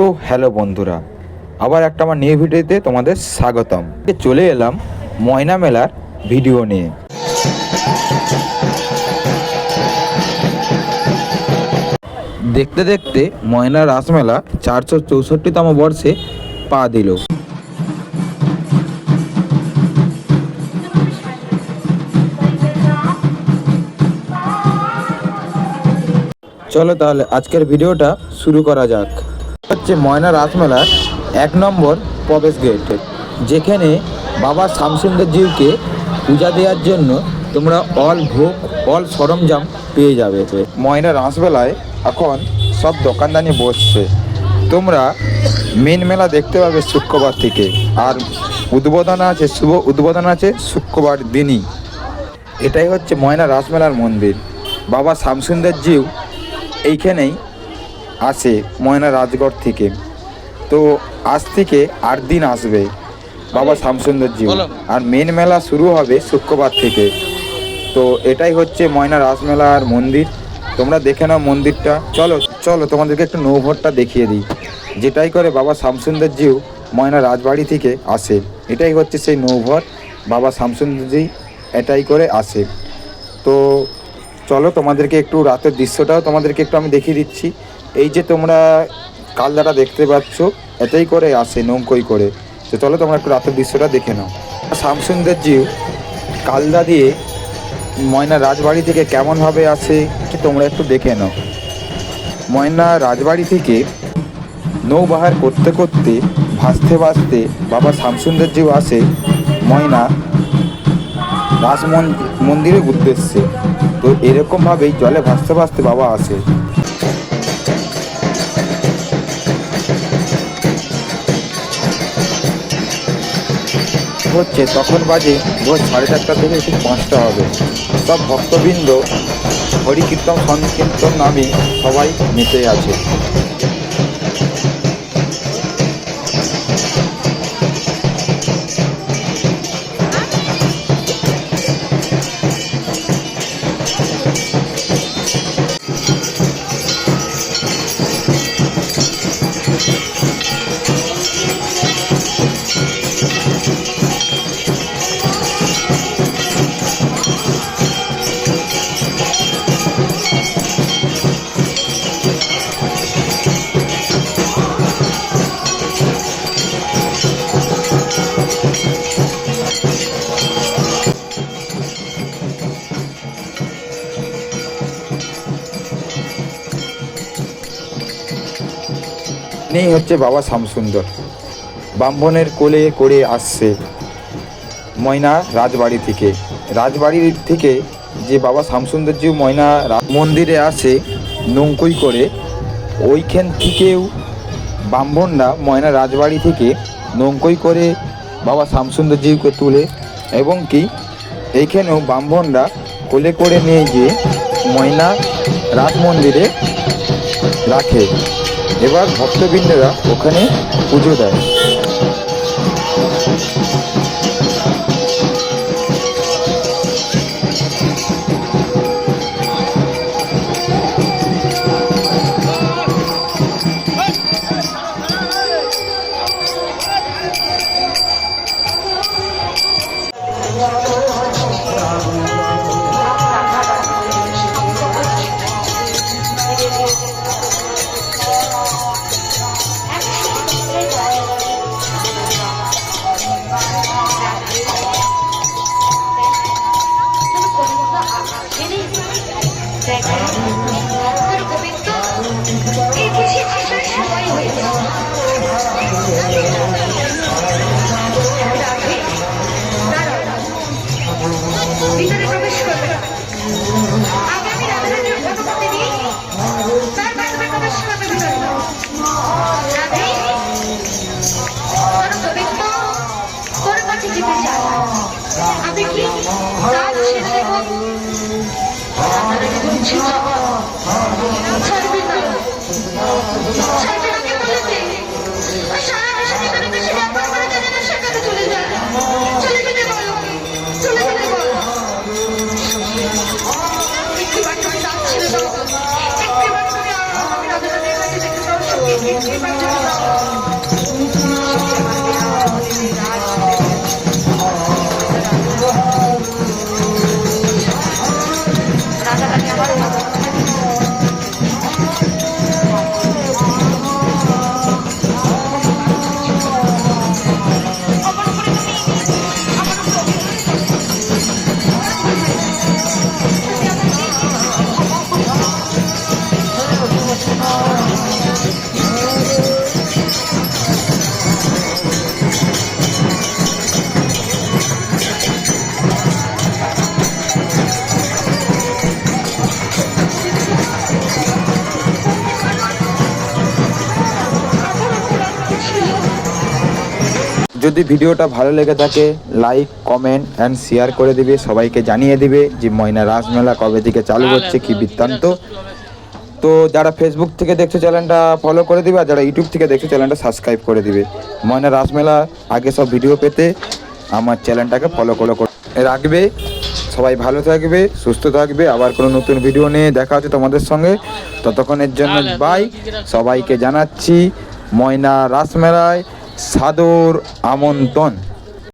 So hello বন্ধুরা। আবার একটা আমার নিউ ভিডিওতে তোমাদের স্বাগতম। চলে এলাম ময়না মেলার ভিডিও নিয়ে। দেখতে দেখতে ময়না রাসমেলা চারশো চৌষট্টিতম বর্ষে পা দিল। চলো তাহলে আজকের ভিডিওটা শুরু করা যাক। হচ্ছে ময়না রাসমেলার এক নম্বর প্রবেশ গেট, যেখানে বাবা শামসুন্দর জিউকে পূজা দেওয়ার জন্য তোমরা অল ভোগ অল সরঞ্জাম পেয়ে যাবে। ময়না রাসমেলায় এখন সব দোকানদানি বসছে। তোমরা মেন মেলা দেখতে পাবে শুক্রবার থেকে। আর উদ্বোধন আছে, শুভ উদ্বোধন আছে শুক্রবার দিনই। এটাই হচ্ছে ময়না রাসমেলার মন্দির। বাবা শামসুন্দর জিউ এইখানেই আসে ময়না রাজগড় থেকে। তো আজ থেকে আট দিন আসবে বাবা শামসুন্দর জিউ আর মেন মেলা শুরু হবে শুক্রবার থেকে। তো এটাই হচ্ছে ময়না রাসমেলার মন্দির। তোমরা দেখে নাও মন্দিরটা। চলো চলো তোমাদেরকে একটু নৌভরটা দেখিয়ে দিই। যেটাই করে বাবা শামসুন্দর জিউ ময়না রাজবাড়ি থেকে আসে। এটাই হচ্ছে সেই নৌভর। বাবা শামসুন্দর জি এটাই করে আসে। তো চলো তোমাদেরকে একটু রাতের দৃশ্যটাও তোমাদেরকে একটু আমি দেখিয়ে দিচ্ছি। এই যে তোমরা কালদাটা দেখতে পাচ্ছ এটাই করে আসে, নৌকোই করে। তো চলো তোমরা একটু রাতের দৃশ্যটা দেখে নাও। শামসুন্দর জিউ কালদা দিয়ে ময়না রাজবাড়ি থেকে কেমনভাবে আসে কি তোমরা একটু দেখে নাও। ময়না রাজবাড়ি থেকে নৌবাহার করতে করতে, ভাসতে ভাসতে বাবা শামসুন্দর জিউ আসে, ময়না রাস মন- মন্দিরের উদ্দেশ্যে তো এরকমভাবেই জলে ভাসতে ভাসতে বাবা আসে। হচ্ছে, তখন বাজে ভোর সাড়ে চারটা থেকে ঠিক পাঁচটা হবে। সব ভক্তবৃন্দ হরিকীর্তন, সংকীর্তন নামে সবাই মেতে আছে। নেই হচ্ছে বাবা শামসুন্দর ব্রাহ্মণের কোলে করে আসছে ময়না রাজবাড়ি থেকে। রাজবাড়ির থেকে যে বাবা শামসুন্দরজি ময়না রা- মন্দিরে আসে নৌকোই করে, ওইখান থেকেও ব্রাহ্মণরা ময়না রাজবাড়ি থেকে নৌকোই করে বাবা শামসুন্দরজিকে তুলে এবং কি এইখানেও ব্রাহ্মণরা কোলে করে নিয়ে গিয়ে ময়না রাজ মন্দিরে রাখে। এবার ভক্তবৃন্দরা ওখানে পুজো দেয়। Thank you. যদি ভিডিওটা ভালো লেগে থাকে লাইক কমেন্ট অ্যান্ড শেয়ার করে দিবে সবাইকে জানিয়ে দিবে যে ময়না রাসমেলা কবে থেকে চালু হচ্ছে কি বৃত্তান্ত। তো যারা ফেসবুক থেকে দেখছে চ্যানেলটা ফলো করে দিবে আর যারা ইউটিউব থেকে দেখছে চ্যানেলটা সাবস্ক্রাইব করে দিবে। ময়না রাসমেলা আগে সব ভিডিও পেতে আমার চ্যানেলটাকে ফলো করে রাখবে। সবাই ভালো থাকবে সুস্থ থাকবে। আবার কোনো নতুন ভিডিও নিয়ে দেখা হচ্ছে তোমাদের সঙ্গে। ততক্ষণের জন্য বাই সবাইকে জানাচ্ছি ময়না রাসমেলায় সাদর আমন্ত্রণ।